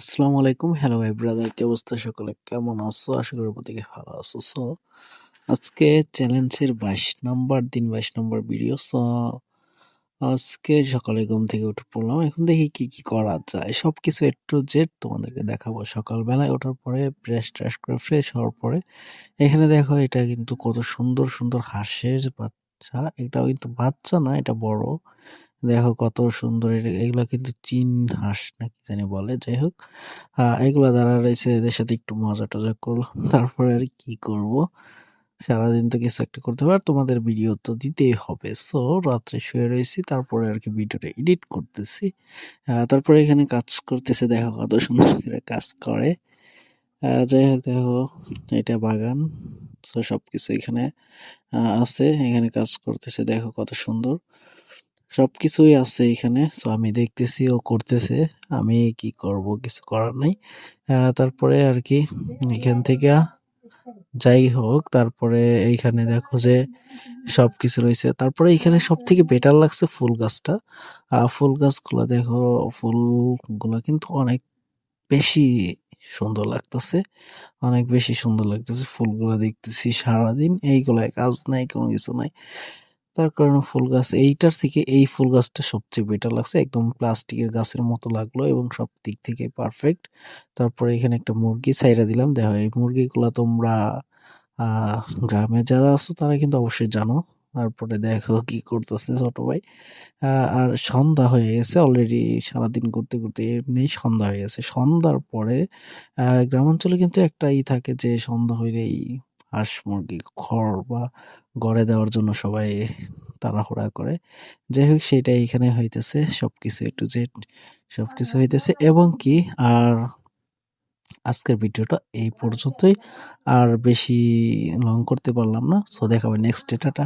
আসসালামু আলাইকুম। হ্যালো ভাই ব্রাদার কি অবস্থা সকলে? কেমন আছো? আশা করি প্রত্যেকে ভালো আছো। সো আজকে চ্যালেঞ্জের বাইশ নম্বর, দিন বাইশ নম্বর ভিডিও সো আজকে সকালে ঘুম থেকে উঠে পড়লাম। এখন দেখি কি কি করা যায়। সব কিছু একটু জেড তোমাদেরকে দেখাবো। সকালবেলায় ওঠার পরে ফ্রেশ ট্রেশ করে ফ্রেশ হওয়ার পরে, এখানে দেখো এটা কিন্তু কত সুন্দর সুন্দর হাঁসের বাচ্চা এটাও কিন্তু বাচ্চা না, এটা বড়। দেখো কত সুন্দর এটা- এগুলা কিন্তু চীন হাঁস নাকি জানি বলে। যাই হোক এগুলা দ্বারা রয়েছে এদের সাথে একটু মজা টজা করলাম। তারপরে আর কি করব? সারাদিন তো কিছু একটা করতে পার তোমাদের ভিডিও তো দিতেই হবে। সো রাত্রে শুয়ে রয়েছি, তারপরে আর কি ভিডিওটা এডিট করতেছি। তারপরে এখানে কাজ করতেছে, দেখো কত সুন্দর করে কাজ করে। যাই হোক, দেখো, এটা বাগান। তো সবকিছু এখানে আছে, এখানে কাজ করতেছে, দেখো কত সুন্দর। সবকিছুই আছে এখানে সো আমি দেখতেছি ও করতেছে, আমি কি করব কিছু করার নাই। তারপরে আর কি, এখান থেকে যাই হোক, তারপরে এইখানে দেখো যে সবকিছু রয়েছে। তারপরে এখানে সব থেকে বেটার লাগছে ফুল গাছটা। ফুল গাছগুলো দেখো, ফুলগুলা কিন্তু অনেক বেশি সুন্দর লাগতেছে, অনেক বেশি সুন্দর লাগতেছে। ফুলগুলা দেখতেছি সারাদিন এইগুলায় কাজ নাই, কোনো কিছু নাই। তার কারণে ফুল গাছ, এইটার থেকে এই ফুল গাছটা সবচেয়ে বেটার লাগছে। একদম প্লাস্টিকের গাছের মতো লাগল এবং সব দিক থেকে পারফেক্ট তারপরে এখানে একটা মুরগি ছাইরা দিলাম। দেখো, এই মুরগিগুলা তোমরা গ্রামে যারা আছো তারা কিন্তু অবশ্যই জানো। তারপরে দেখো কি করতেছে ছোট ভাই। আর সন্ধ্যা হয়ে গেছে অলরেডি সারাদিন ঘুরতে ঘুরতে এমনি সন্ধ্যা হয়ে গেছে। সন্ধ্যার পরে গ্রামাঞ্চলে কিন্তু একটা ই থাকে যে সন্ধ্যা হইলেই হাঁস মুরগি খড় বা গড়ে দেওয়ার জন্য সবাই তাড়াহুড়া করে। যাই হোক, সেটাই এখানে হইতেছে সব সবকিছু একটু জেড সবকিছু হইতেছে। এবং কি, আর আজকের ভিডিওটা এই পর্যন্তই। আর বেশি লং করতে পারলাম না সো দেখাবে নেক্সট ডেটাটা